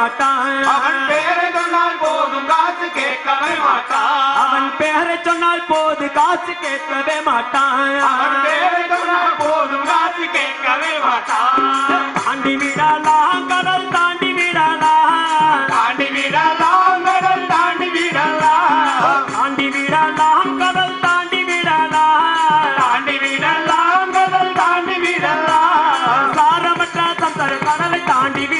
மாட்டான். அவன் பேரை சொன்னால் போதும் காசு கேட்கவே மாட்டான். அவன் பேரை சொன்னால் போது காசு கேட்கவே மாட்டான். அவன் பேரை சொன்னால் போதும் காசு கேட்கவே மாட்டான். தாண்டி விடலாம் கடல் தாண்டி விடலாம். தாண்டி விடலாம் கடல் தாண்டி விடலாம். தாண்டி விடலாம் கடல் தாண்டி விடலாம். தாண்டி விடலாம் கடல் தாண்டி விடலாம். சாரமற்ற சந்தர கடலை தாண்டி விட